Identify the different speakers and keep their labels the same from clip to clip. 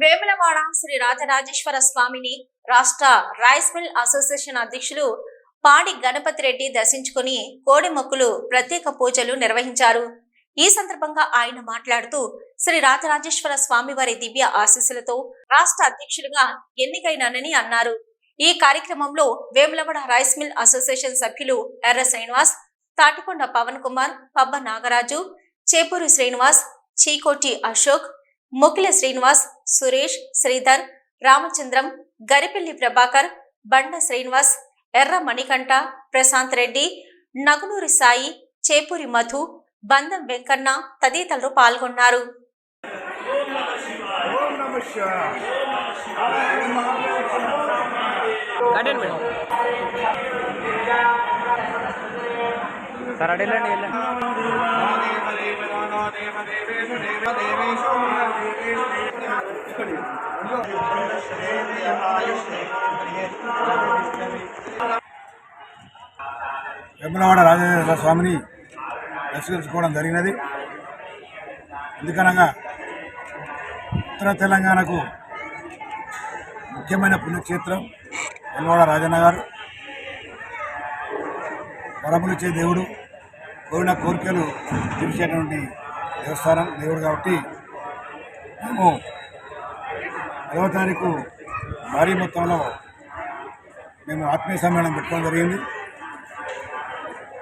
Speaker 1: వేములవాడ శ్రీ రాజరాజేశ్వర స్వామిని రాష్ట్ర rice mill association అధ్యక్షులు పాడి గణపతి రెడ్డి దర్శించుకుని కోడి మొక్కులు ప్రత్యేక పూజలు నిర్వహించారు. ఈ సందర్భంగా ఆయన మాట్లాడుతూ శ్రీ రాజరాజేశ్వర స్వామి వారి దివ్య ఆశీస్సులతో రాష్ట్ర అధ్యక్షులుగా ఎన్నికైనానని అన్నారు. ఈ కార్యక్రమంలో వేములవాడ రైస్ మిల్ అసోసియేషన్ సభ్యులు ఎర్ర శ్రీనివాస్ తాటికొండ పవన్ కుమార్ పబ్బ నాగరాజు చేపూరి శ్రీనివాస్ చీకోటి అశోక్ ముకిల శ్రీనివాస్ సురేష్ శ్రీధర్ రామచంద్రం గరిపెల్లి ప్రభాకర్ బండ శ్రీనివాస్ ఎర్ర మణికంఠ ప్రశాంత్ రెడ్డి నగునూరి సాయి చేపూరి మధు బందం వెంకన్న తదితరులు పాల్గొన్నారు.
Speaker 2: ఓం కరడి శివాయ
Speaker 3: వెళ్ళండి
Speaker 2: రాజేశ్వర స్వామిని దర్శించుకోవడం జరిగినది. ఎందుకనగా ఉత్తర తెలంగాణకు ముఖ్యమైన పుణ్యక్షేత్రం వెమ్మలవాడ రాజన్న గారు వరములిచ్చే దేవుడు. కోరిన కోరికలు తీర్చేటువంటి దేవస్థానం దేవుడు కాబట్టి మేము పదవ తారీఖు భారీ మొత్తంలో మేము ఆత్మీయ సమ్మేళనం పెట్టుకోవడం జరిగింది.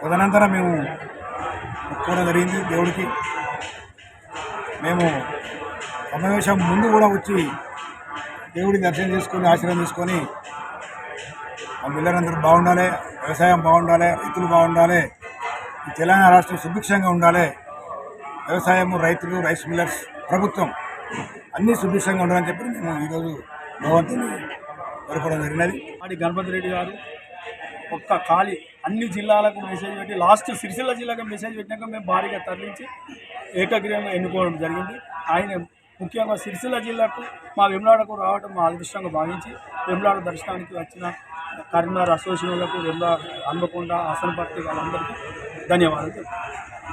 Speaker 2: తదనంతరం మేము మొక్కుకోవడం జరిగింది దేవుడికి. మేము సమావేశం ముందు కూడా వచ్చి దేవుడి దర్శనం చేసుకొని ఆశీర్వాదం తీసుకొని మా పిల్లలందరూ బాగుండాలి వ్యవసాయం బాగుండాలి రైతులు బాగుండాలి ఈ తెలంగాణ రాష్ట్రం సుభిక్షంగా ఉండాలి. వ్యవసాయము రైతులు రైస్ మిల్లర్స్ ప్రభుత్వం అన్నీ సుభిక్షంగా ఉండాలని చెప్పి మేము ఈరోజు భగవంతుని కోరుకోవడం జరిగినది.
Speaker 4: ఆడి గణపతి రెడ్డి గారు ఒక్క ఖాళీ అన్ని జిల్లాలకు మెసేజ్ పెట్టి లాస్ట్ సిరిసిల్ల జిల్లాకు మెసేజ్ పెట్టినాక మేము భారీగా తరలించి ఏకగ్రీవంగా ఎన్నుకోవడం జరిగింది. ఆయన ముఖ్యంగా సిరిసిల్ల జిల్లాకు మా వెమ్లాడకు రావడం మా అదృష్టంగా భావించి వెమ్లాడ దర్శనానికి వచ్చిన కరీంనగర్ అసోసియేషన్లకు వెమ్లా హన్మకొండ అసనపర్తి వాళ్ళందరికీ ధన్యవాదాలు తెలుపుతున్నాను.